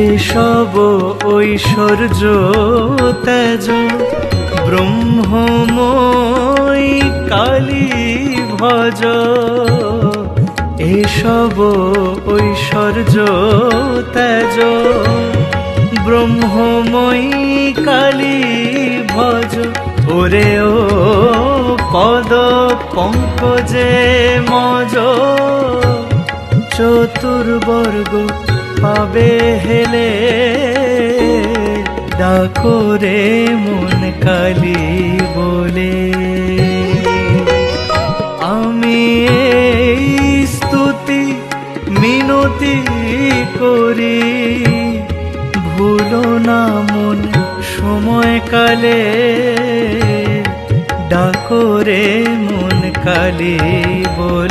এসব ঐশ্বর্য, তেজ, ব্রহ্মময়ী কালী ভজ। এসব, ঐশ্বর্য, তেজ, ব্রহ্মময়ী কালী ভজ। ওরে ও পদ পঙ্কজে মজ। চতুর্বর্গ পাবে হেলে। ডাকরে মন কালী বলে। আমি স্তুতি, মিনতি করি। ভুলো না মন সময়কালে ডাকরে মন কালী বলে।